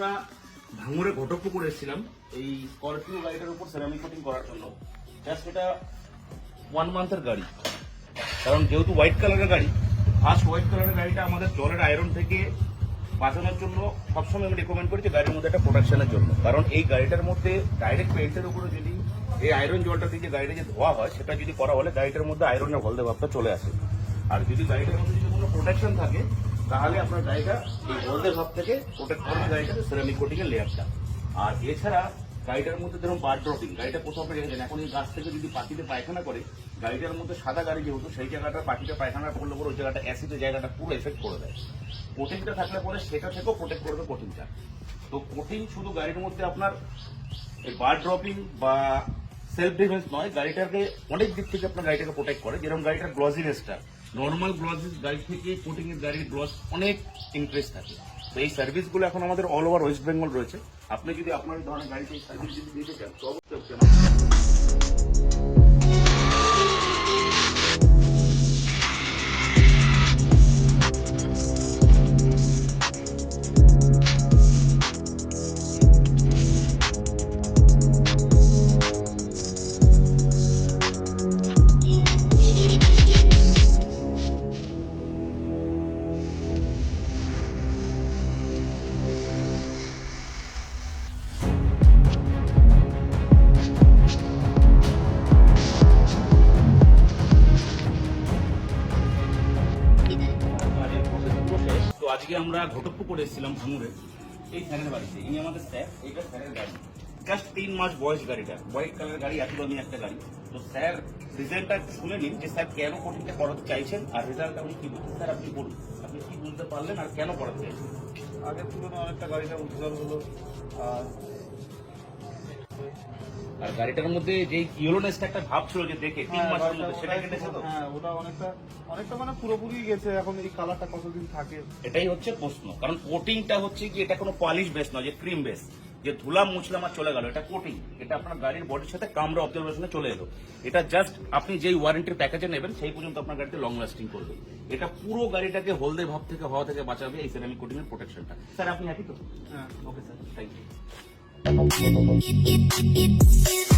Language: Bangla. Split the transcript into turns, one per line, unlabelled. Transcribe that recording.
আমরা ভাঙুরে ঘটকু করে এসেছিলাম, এই স্করপিও গাড়িটার উপর সেরামিক কোটিং করার জন্য। জাস্ট এটা ওয়ান মান্থের গাড়ি। কারণ যেহেতু হোয়াইট কালারের গাড়ি ফার্স্ট হোয়াইট কালারের গাড়িটা আমাদের জলের আয়রন থেকে বাঁচানোর জন্য সবসময় আমি রেকমেন্ড করি যে গাড়ির মধ্যে একটা প্রোটেকশনের জন্য। কারণ এই গাড়িটার মধ্যে ডাইরেক্ট পেন্টের উপরে যদি এই আয়রন জলটা দিয়ে গাড়িটা যে ধোয়া হয়, সেটা যদি করা হলে গাড়িটার মধ্যে আয়রনের হলদে ভাবটা চলে আসে। আর যদি গাড়িটার মধ্যে যদি কোনো প্রোটেকশন থাকে তাহলে আপনার গাড়িটা এই হলদে ভাব থেকে প্রোটেক্ট করবে গাড়িটাকে সেরামিক কোটিংয়ের লেয়ারটা আর এছাড়া গাড়িটার মধ্যে ধরুন বার ড্রপিং গাড়িটা কোথাও আপনি রেখেছেন, এখন এই গাছ থেকে যদি পাখিতে পায়খানা করে, গাড়িটার মধ্যে সাদা গাড়ি যেহেতু, সেই জায়গাটা পাখিতে পায়খানা করলে পরে ওই জায়গাটা অ্যাসিডের জায়গাটা পুরো এফেক্ট করে দেয়। কোটিংটা থাকলে পরে সেটা থেকেও প্রোটেক্ট করবে কোটিংটা তো কোটিং শুধু গাড়ির মধ্যে আপনার এই বার ড্রপিং বা সেলফ ডিফেন্স নয়, গাড়িটাকে অনেক দিক থেকে আপনার গাড়িটাকে প্রোটেক্ট করে। যেরকম গাড়িটার গ্লজিনেসটা নর্মাল গ্লজিস গাড়ি থেকে কোটিং এর গাড়ির গ্লস অনেক ইনক্রিজ থাকে। তো এই সার্ভিসগুলো এখন আমাদের অল ওভার ওয়েস্ট বেঙ্গল রয়েছে। আপনি যদি আপনার ধরনের গাড়িতে সার্ভিস যদি দিতে চান, তো অবশ্যই আজকে আমরা ঘটকপুকুর এসেছিলাম ভাঙুরে, এই স্যারের বাড়িতে। ইনি আমাদের স্যার, এইটা স্যারের গাড়ি। জাস্ট তিন মাস বয়স গাড়িটা। হোয়াইট কালার গাড়ি, এত দামি একটা গাড়ি। তো স্যার, রিজাল্টটা শুনে নিন যে স্যার কেন কঠিনটা করাতে চাইছেন আর রেজাল্টটা আপনি কি বলছেন? স্যার, আপনি বলুন। আপনি কি বুঝতে পারলেন আর কেন করাতে চাইছেন?
আগের তুলনায় অনেকটা গাড়িটা উজ্জ্বল হলো, আর
আর গাড়িটার মধ্যে যে ইয়েলোনেসটা একটা ভাব ছিল যে দেখে তিন
হ্যাঁ,
মাসের মধ্যে সেটা কেটেছে তো?
হ্যাঁ ওটা অনেকটা অনেকটা মানে পুরোপুরি গেছে এখন এই কালারটা কতদিন থাকে?
এটাই হচ্ছে প্রশ্ন। কারণ কোটিংটা হচ্ছে কি এটা কোনো পলিশ বেস নয় যে ক্রিম বেস যে ধুলাম মুছলাম আর চলে গেল এটা কোটিং এটা আপনার গাড়ির বডির সাথে কামড়া অবজারভেশনে চলে এলো। এটা জাস্ট আপনি যেই ওয়ারেন্টির প্যাকেজে নেবেন সেই পর্যন্ত আপনার গাড়িতে লং লাস্টিং করবে। এটা পুরো গাড়িটাকে হলদে ভাব থেকে হওয়া থেকে বাঁচাবে এই সেরামিক কোটিং এর প্রোটেকশনটা স্যার আপনি হ্যাপি তো?
হ্যাঁ
okay sir thank you It, it, it, it, it, it, it.